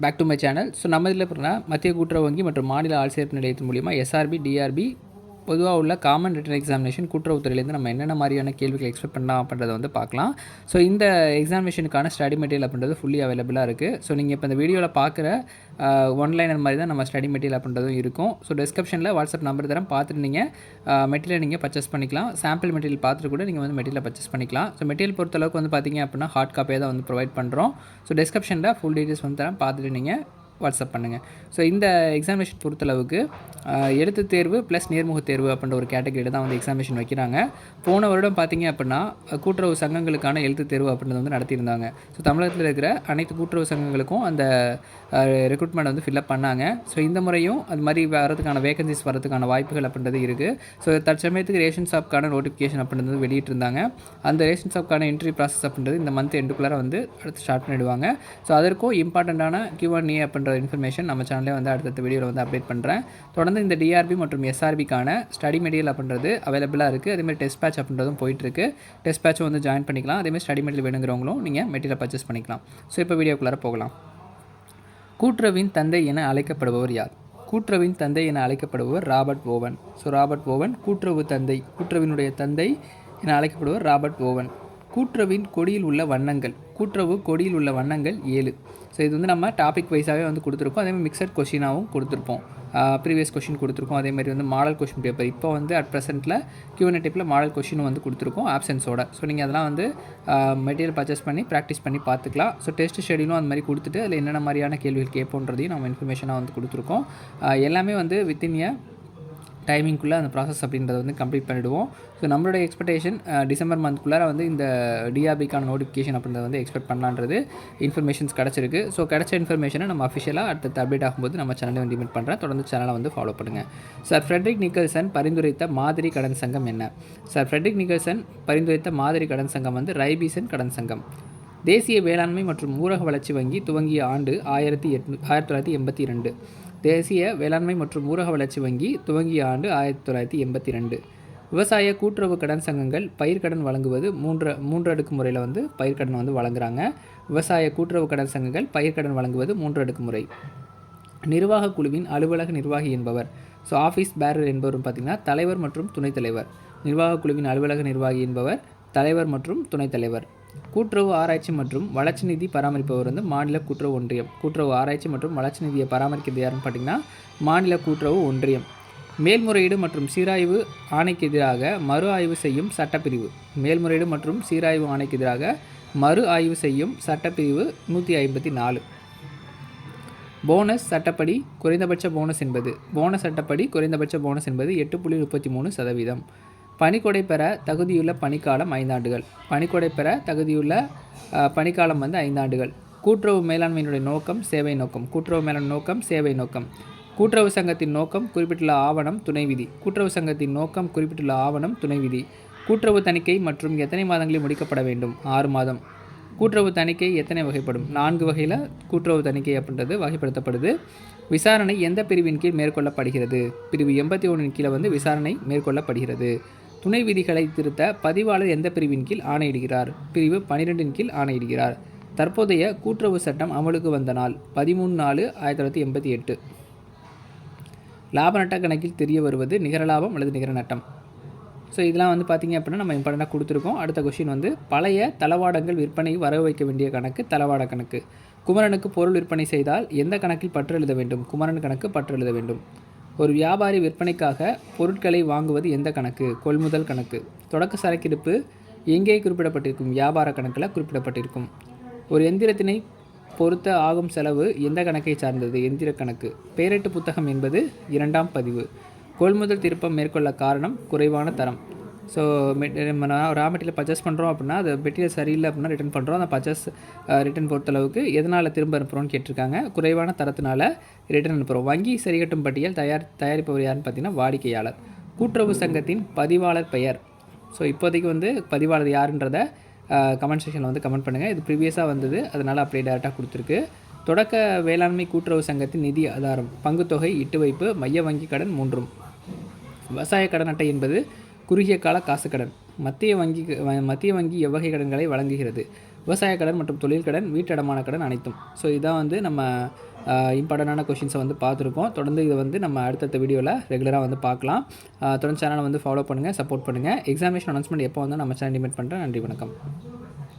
Back to my channel so நம்ம இதில் பார்த்தீங்கன்னா மத்திய கூட்டுறவு வங்கி மற்றும் மாநில ஆள்சேர்ப்பு நிலையத்தின் மூலியமாக எஸ்ஆர்பி டிஆர்பி பொதுவாக உள்ள காமன் ரிட்டன் எக்ஸாமினேஷன் கூட்டுறவுத்துறையிலேருந்து நம்ம என்னென்ன மாதிரியான கேள்விகள் எக்ஸ்பெக்ட் பண்ணலாம் அப்படின்றத வந்து பார்க்கலாம். ஸோ இந்த எக்ஸாமினேஷனுக்கான ஸ்டடி மெட்டீரியல் அப்படின்றது ஃபுல்லி அவைலபிளாக இருக்குது ஸோ நீங்கள் இப்போ இந்த வீடியோவில் பார்க்குற ஒன்லைனர் மாதிரி தான் நம்ம ஸ்டடி மெட்டீரியல் அப்படின்றதும் இருக்கும். ஸோ டிஸ்கிரிப்ஷனில் வாட்ஸ்அப் நம்பர் தரம் பார்த்துட்டு நீங்கள் மெட்டீரியல் நீங்கள் பர்ச்சேஸ் பண்ணிக்கலாம். சாம்பிள் மெட்டீரியல் பார்த்துட்டு கூட நீங்கள் வந்து மெட்டீரியல் பர்ச்சேஸ் பண்ணிக்கலாம். ஸோ மெட்டீரியல் பொறுத்தளவுக்கு வந்து பார்த்தீங்க அப்படின்னா ஹார்ட் காப்பியாக தான் வந்து ப்ரொவைட் பண்ணுறோம் ஸோ டிஸ்கிரிப்ஷனில் ஃபுல் டீட்டெயில்ஸ் வந்து தரேன் பார்த்துட்டு நீங்கள் வாட்ஸ்அப் பண்ணுங்கள் ஸோ இந்த எக்ஸாமினேஷன் பொறுத்தளவுக்கு எழுத்து எழுத்துத் தேர்வு ப்ளஸ் நேர்முக தேர்வு அப்படின்ற ஒரு கேட்டகரியில் தான் வந்து எக்ஸாமினேஷன் வைக்கிறாங்க. போன வருடம் பார்த்தீங்க அப்படின்னா கூட்டுறவு சங்கங்களுக்கான எழுத்துத் தேர்வு அப்படின்றது வந்து நடத்தியிருந்தாங்க. ஸோ தமிழகத்தில் இருக்கிற அனைத்து கூட்டுறவு சங்கங்களுக்கும் அந்த ரெக்ரூட்மெண்ட் வந்து ஃபில்அப் பண்ணாங்க. ஸோ இந்த முறையும் அது மாதிரி வரதுக்கான வேகன்சிஸ் வரதுக்கான வாய்ப்புகள் அப்படின்றது இருக்குது ஸோ தற்சமயத்துக்கு ரேஷன் ஷாப்க்கான நோட்டிஃபிகேஷன் அப்படின்றது வெளியிட்டிருந்தாங்க. அந்த ரேஷன் ஷாப்க்கான என்ட்ரி ப்ராசஸ் அப்படின்றது இந்த மந்த் எண்டுக்குள்ளார வந்து அடுத்து ஸ்டார்ட் பண்ணிடுவாங்க. ஸோ அதற்கும் இம்பார்ட்டண்ட்டான கியூஎன்ஏ அப்படின்ற இன்ஃபர்மேஷன் நம்ம சேனலே வந்து அடுத்தடுத்த வீடியோவில் வந்து அப்டேட் பண்ணுறேன் தொடர்ந்து இந்த டிஆர்பி மற்றும் எஸ்ஆர்பிக்கான ஸ்டடி மெட்டீரியல் அப்படின்றது அவைலபிளாக இருக்குது அதேமாதிரி டெஸ்ட் பேட்ச் அப்படின்றதும் போயிட்டுருக்கு. டெஸ்ட் பேட்சும் வந்து ஜாயின் பண்ணிக்கலாம். அதேமாதிரி ஸ்டடி மெட்டீரியல் வேணுங்கிறவங்களும் நீங்கள் மெட்டீரியல் பர்ச்சேஸ் பண்ணிக்கலாம். ஸோ இப்போ வீடியோக்குள்ளார போகலாம். கூட்டுறவின் தந்தை என அழைக்கப்படுபவர் யார்? கூட்டுறவின் தந்தை என அழைக்கப்படுபவர் Robert Owen. So Robert Owen கூட்டுறவு தந்தை கூட்டுறவினுடைய தந்தை என அழைக்கப்படுபவர் ராபர்ட் ஓவன். கூட்டுறவின் கொடியில் உள்ள வண்ணங்கள். கூட்டுறவு கொடியில் உள்ள வண்ணங்கள் ஏழு. ஸோ இது வந்து நம்ம டாபிக் வைஸாகவே வந்து கொடுத்துருக்கோம். அதேமாதிரி மிக்சட் கொஷினாகவும் கொடுத்துருப்போம். ப்ரீவியஸ் கொஷின் கொடுத்துருக்கோம். அதே மாதிரி வந்து மாடல் கொஷின் பேப்பர் இப்போ வந்து அட் ப்ரெசென்ட்டில் கியூஎன் டைப்பில் மாடல் கொஷினும் வந்து கொடுத்துருக்கோம் ஆப்ஷன்ஸோட ஸோ நீங்கள் அதெல்லாம் வந்து மெட்டீரியல் பர்ச்சேஸ் பண்ணி ப்ராக்டிஸ் பண்ணி பார்த்துக்கலாம். ஸோ டெஸ்ட் ஷெடியூலும் அந்த மாதிரி கொடுத்துட்டு அதில் என்னென்ன மாதிரியான கேள்விகள் கேட்போன்றதையும் நம்ம இன்ஃபர்மேஷனாக வந்து கொடுத்துருக்கோம். எல்லாமே வந்து வித்தின் ஏ டைமிங்குள்ளே அந்த ப்ராசஸ் அப்படின்றத வந்து கம்ப்ளீட் பண்ணிவிடுவோம் ஸோ நம்மளுடைய எக்ஸ்பெக்டேஷன் டிசம்பர் மந்த்குள்ளார வந்து இந்த டிஆர்பிக்கான நோட்டிஃபிகேஷன் அப்படின்றத வந்து எக்ஸ்பெக்ட் பண்ணலான்றது இன்ஃபர்மேஷன்ஸ் கிடச்சிருக்கு. ஸோ கிடைச்ச இன்ஃபர்மேஷனை நம்ம அஃபிஷியலாக அடுத்த அப்டேட் ஆகும்போது நம்ம சேனலை வந்து இமெண்ட் பண்ணுறேன் தொடர்ந்து சேனலை வந்து ஃபாலோ பண்ணுங்கள் சார் ஃப்ரெட்ரிக் நிக்கல்சன் பரிந்துரைத்த மாதிரி கடன் சங்கம் என்ன? சார் ஃப்ரெட்ரிக் நிக்கல்சன் பரிந்துரைத்த மாதிரி கடன் சங்கம் வந்து ரைபீசன் கடன் சங்கம். தேசிய வேளாண்மை மற்றும் ஊரக வளர்ச்சி வங்கி துவங்கிய ஆண்டு ஆயிரத்தி எட்நூ ஆயிரத்தி தொள்ளாயிரத்தி எண்பத்தி ரெண்டு தேசிய வேளாண்மை மற்றும் ஊரக வளர்ச்சி வங்கி துவங்கிய ஆண்டு ஆயிரத்தி தொள்ளாயிரத்தி எண்பத்தி ரெண்டு விவசாய கூட்டுறவு கடன் சங்கங்கள் பயிர்க்கடன் வழங்குவது மூன்று மூன்று அடுக்கு முறையில் வந்து பயிர்க்கடன் வந்து வழங்குறாங்க. விவசாய கூட்டுறவு கடன் சங்கங்கள் பயிர்க்கடன் வழங்குவது மூன்று அடுக்கு முறை. நிர்வாக குழுவின் அலுவலக நிர்வாகி என்பவர். ஸோ ஆஃபீஸ் பேரர் என்பவரும் பார்த்திங்கன்னா தலைவர் மற்றும் துணைத் தலைவர். நிர்வாக குழுவின் அலுவலக நிர்வாகி என்பவர் தலைவர் மற்றும் துணைத் தலைவர். கூட்டுறவு ஆராய்ச்சி மற்றும் வளர்ச்சி நிதி பராமரிப்பவர் வந்து மாநில கூட்டுறவு ஒன்றியம். கூட்டுறவு ஆராய்ச்சி மற்றும் வளர்ச்சி நிதியை பராமரிக்கிறது யாருன்னு பார்த்தீங்கன்னா மாநில கூட்டுறவு ஒன்றியம். மேல்முறையீடு மற்றும் சீராய்வு ஆணைக்கு எதிராக மறு ஆய்வு செய்யும் சட்டப்பிரிவு. மேல்முறையீடு மற்றும் சீராய்வு ஆணைக்கு எதிராக மறு ஆய்வு செய்யும் சட்டப்பிரிவு நூற்றி ஐம்பத்தி நாலு போனஸ் சட்டப்படி குறைந்தபட்ச போனஸ் என்பது போனஸ் சட்டப்படி குறைந்தபட்ச போனஸ் என்பது எட்டு புள்ளி முப்பத்தி மூணு சதவீதம். பணிக்கொடை பெற தகுதியுள்ள பணிக்காலம் ஐந்தாண்டுகள். பணிக்கொடை பெற தகுதியுள்ள பணிக்காலம் வந்து ஐந்தாண்டுகள். கூட்டுறவு மேலாண்மையினுடைய நோக்கம் சேவை நோக்கம். கூட்டுறவு மேலாண்மை நோக்கம் சேவை நோக்கம். கூட்டுறவு சங்கத்தின் நோக்கம் குறிப்பிட்டுள்ள ஆவணம் துணை விதி. கூட்டுறவு சங்கத்தின் நோக்கம் குறிப்பிட்டுள்ள ஆவணம் துணை விதி. கூட்டுறவு தணிக்கை மற்றும் எத்தனை மாதங்களில் முடிக்கப்பட வேண்டும்? ஆறு மாதம். கூட்டுறவு தணிக்கை எத்தனை வகைப்படும்? நான்கு வகையில் கூட்டுறவு தணிக்கை அப்படின்றது வகைப்படுத்தப்படுது. விசாரணை எந்த பிரிவின் கீழ் மேற்கொள்ளப்படுகிறது? பிரிவு எண்பத்தி ஒன்றின் கீழே வந்து விசாரணை மேற்கொள்ளப்படுகிறது. துணை விதிகளை திருத்த பதிவாளர் எந்த பிரிவின் கீழ் ஆணையிடுகிறார்? பிரிவு பனிரெண்டின் கீழ் ஆணையிடுகிறார். தற்போதைய கூட்டுறவு சட்டம் அமலுக்கு வந்த நாள் பதிமூணு நாலு ஆயிரத்தி தொள்ளாயிரத்தி எண்பத்தி எட்டு. லாப நட்ட கணக்கில் தெரிய வருவது நிகர லாபம் அல்லது நிகர நட்டம்? ஸோ இதெல்லாம் வந்து பார்த்திங்க அப்படின்னா நம்ம இம்பார்ட்டண்ட்டாக கொடுத்துருக்கோம். அடுத்த கொஷின் வந்து பழைய தளவாடங்கள் விற்பனை வரவு வைக்க வேண்டிய கணக்கு தளவாட கணக்கு. குமரனுக்கு பொருள் விற்பனை செய்தால் எந்த கணக்கில் பற்று எழுத வேண்டும்? குமரன் கணக்கு பற்று எழுத வேண்டும். ஒரு வியாபாரி விற்பனைக்காக பொருட்களை வாங்குவது எந்த கணக்கு? கொள்முதல் கணக்கு. தொடக்க சரக்கிருப்பு எங்கே குறிப்பிடப்பட்டிருக்கும்? வியாபார கணக்கில் குறிப்பிடப்பட்டிருக்கும். ஒரு எந்திரத்தினை பொருத்த ஆகும் செலவு எந்த கணக்கை சார்ந்தது? எந்திர கணக்கு. பேரெட்டு புத்தகம் என்பது இரண்டாம் பதிவு. கொள்முதல் திருப்பம் மேற்கொள்ள காரணம் குறைவான தரம். ஸோ நம்ம ரா மெட்டீரியல் பர்ச்சேஸ் பண்ணுறோம் அப்படின்னா அது மெட்டீரியல் சரியில்லை அப்படின்னா ரிட்டர்ன் பண்ணுறோம் அந்த பர்ச்சேஸ் ரிட்டர்ன் பொறுத்தளவுக்கு எதனால் திரும்ப அனுப்புகிறோம்னு கேட்டிருக்காங்க. குறைவான தரத்தினால ரிட்டர்ன் அனுப்புகிறோம் வங்கி சரிகட்டும் பட்டியல் தயார் தயாரிப்பவர் யாருன்னு பார்த்தீங்கன்னா வாடிக்கையாளர். கூட்டுறவு சங்கத்தின் பதிவாளர் பெயர். ஸோ இப்போதைக்கு வந்து பதிவாளர் யாருன்றதை கமெண்ட் செக்ஷனில் வந்து கமெண்ட் பண்ணுங்கள் இது ப்ரீவியஸாக வந்தது. அதனால் அப்படியே டேரெக்டாக கொடுத்துருக்கு. தொடக்க வேளாண்மை கூட்டுறவு சங்கத்தின் நிதி ஆதாரம். பங்குத்தொகை இட்டு வைப்பு மைய வங்கி கடன் மூன்றும். விவசாய கடன் அட்டை என்பது குறுகிய கால காசு கடன். மத்திய வங்கி வ- மத்திய வங்கி எவ்வகை கடன்களை வழங்குகிறது? விவசாய கடன் மற்றும் தொழில் கடன் வீட்டடமான கடன் அனைத்தும். ஸோ இதான் வந்து நம்ம இம்பார்ட்டண்டான கொஷின்ஸை வந்து பார்த்துருக்கோம். தொடர்ந்து இதை வந்து நம்ம அடுத்தடுத்த வீடியோவில் ரெகுலராக வந்து பார்க்கலாம். தொடர்ந்து சேனலை வந்து ஃபாலோ பண்ணுங்கள் சப்போர்ட் பண்ணுங்கள் எக்ஸாமினேஷன் அனௌன்ஸ்மெண்ட் எப்போ வந்து நம்ம சேனல் டிமெண்ட் பண்ணுறேன் நன்றி வணக்கம்.